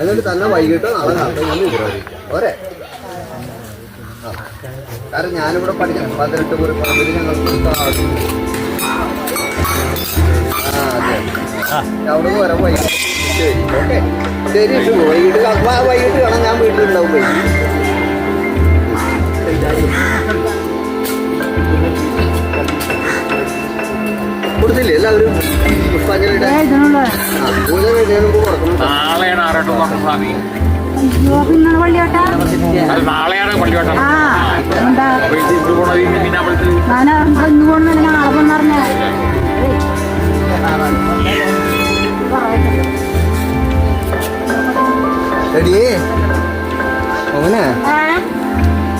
എന്നിട്ട് തന്നെ വൈകിട്ട് നാളെ രാത്രി ഞാൻ പോരെ. കാരണം ഞാനിവിടെ പഠിക്കാം പതിനെട്ട് മുറി പറമ്പിൽ ഞങ്ങൾക്ക് ആവശ്യം. ആ അതെ. അവിടെ നിന്ന് വരാൻ വൈകിട്ട് ശരി ഓക്കെ. ശരി വൈകിട്ട് വൈകിട്ട് കാണാം ഞാൻ വീട്ടിലുണ്ടാവും കൊടുത്തില്ലേ? എല്ലാവരും പുഷ്പാഞ്ജലിയുടെ കൊടുക്കണം. നാളെയാണ് ആറട്ട് സ്വാമി. അയ്യോ പിന്നെ വള്ളിയോട്ടാ അത് നാളെയാണ് പള്ളിയോട്ടം. ആ എന്താ? ഞാൻ ഇന്ന് പോണെന്ന് എടിയേ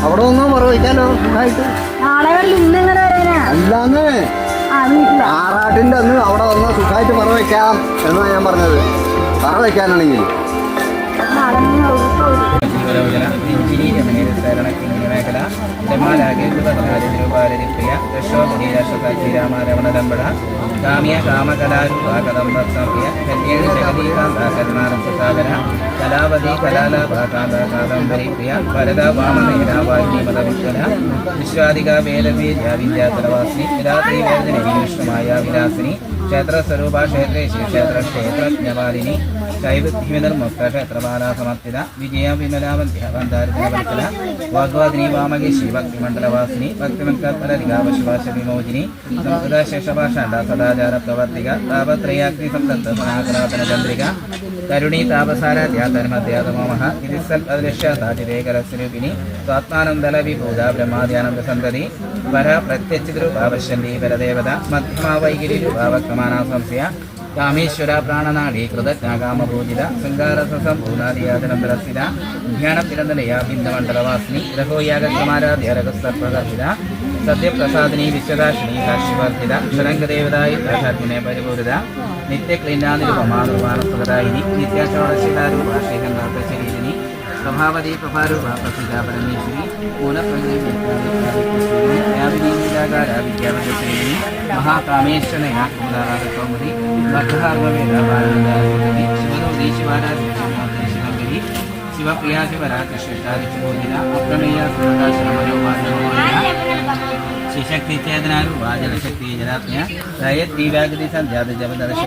അവിടെ ഒന്നും മറ ആയിട്ട്. നാളെ വള്ളി ഇന്ന് ഇങ്ങനെ വരാനാ? അല്ലാന്ന്. ആ വീട്ടിലാ ആറാട്ടിന്റെ അന്ന് അവിടെ വന്ന സുഖമായിട്ട് പറ വെക്കാം എന്നാ ഞാൻ പറഞ്ഞത്. പറ വെക്കാനാണെങ്കിൽ നാളെ ഇന്ന് ഒരു- ജീവലോചന നെഞ്ചിനി രമണീരസരണ കിങ്ങിണി മേഖല രമാരാഗേന്ദ്രപാലരിപ്രിയ ദശോപരി രാഷ്ട്രകാശി രാമരമണലമ്പട കാമ്യ കാമകലാരൂപാകദംബർപ്രിയ കല്യേണി ജഗദീകാന്താകരുണാരം സുസാഗര കലാവതി കലാലാഭാകാന്ത കാദംബരി പ്രിയ വിലാസിനി ക്ഷേത്രസ്വരൂപ ക്ഷേത്രേശി ക്ഷേത്ര ക്ഷേത്രജ്ഞമാലിനി ശൈവത്തിമിതർമുക്ത ക്ഷേത്രപാല സമർപ്പിത വിജയ വിമലാവന്ത്യ വന്ദാരിതനവത്സല വാഗ്വാദിനി വാമകേശി ഭക്തിമണ്ഡലവാസിനി ഭക്തിമക്കൽപലരികാവശിവാശ വിമോചിനി സംസ്കൃത ശേഷഭാഷാണ്ട സദാചാര പ്രവർത്തിക താപത്രയാഗ്നി സപ്തത്വ സനാതനാതന ചന്ദ്രിക കരുണി താപസാരാധ്യ ധർമ്മധ്യാതമോമഹ ഇതിസൽ അദൃശ്യ താജിരേകരസ്വരൂപിണി സ്വാത്മാനന്ദല വിഭൂത ബ്രഹ്മാദ്യാനന്ദ സന്തതി പര പ്രത്യച്ചിതരൂപാവശ്യന്തി പരദേവത മധ്യമാവൈകിരി രൂപാവക്രമാനാ സംശയ കാമേശ്വര പ്രാണനാളി കൃതജ്ഞാകാമപൂജിത ശൃംഗാരസംഭൂതാദിയാതനന്തരസ്ഥിത ധ്യാനത്തിരന്തലയ ബിന്ദമണ്ഡലവാസിനി രഘോയാഗക്രമാരാധ്യ രഘുസർപ്പകർഷിത സത്യപ്രസാദിനി വിശ്വദാശിനി കാശിവർദ്ധിത ഷരംഗദേവതായി യാഥാർത്ഥ്യനെ പരിപൂരിത നിത്യക്ലീനാനിരുപമാനുമാനസുഖദായിനി നിത്യാചോളശിലാരൂപ ശ്രീകണ്ഠാർത്ഥ ప్రభావదే ప్రభారూప ప్రసిద్ధ పరమేశ్వరి పూల విద్యావదేశ్వరి మహాకామేశ్వరయ కుమదారాధకౌముది భక్తార్వేద బాలదారీ శివరోధి శివారాధి శివప్రియా శివరాకృష్ణాదిమోదిన అప్రణయ శ్రీశక్తి చేతనాలు వాజన శక్తి జనాత్మ్య రయత్ దీవాగ్ని సంధ్యాత జపదర్శ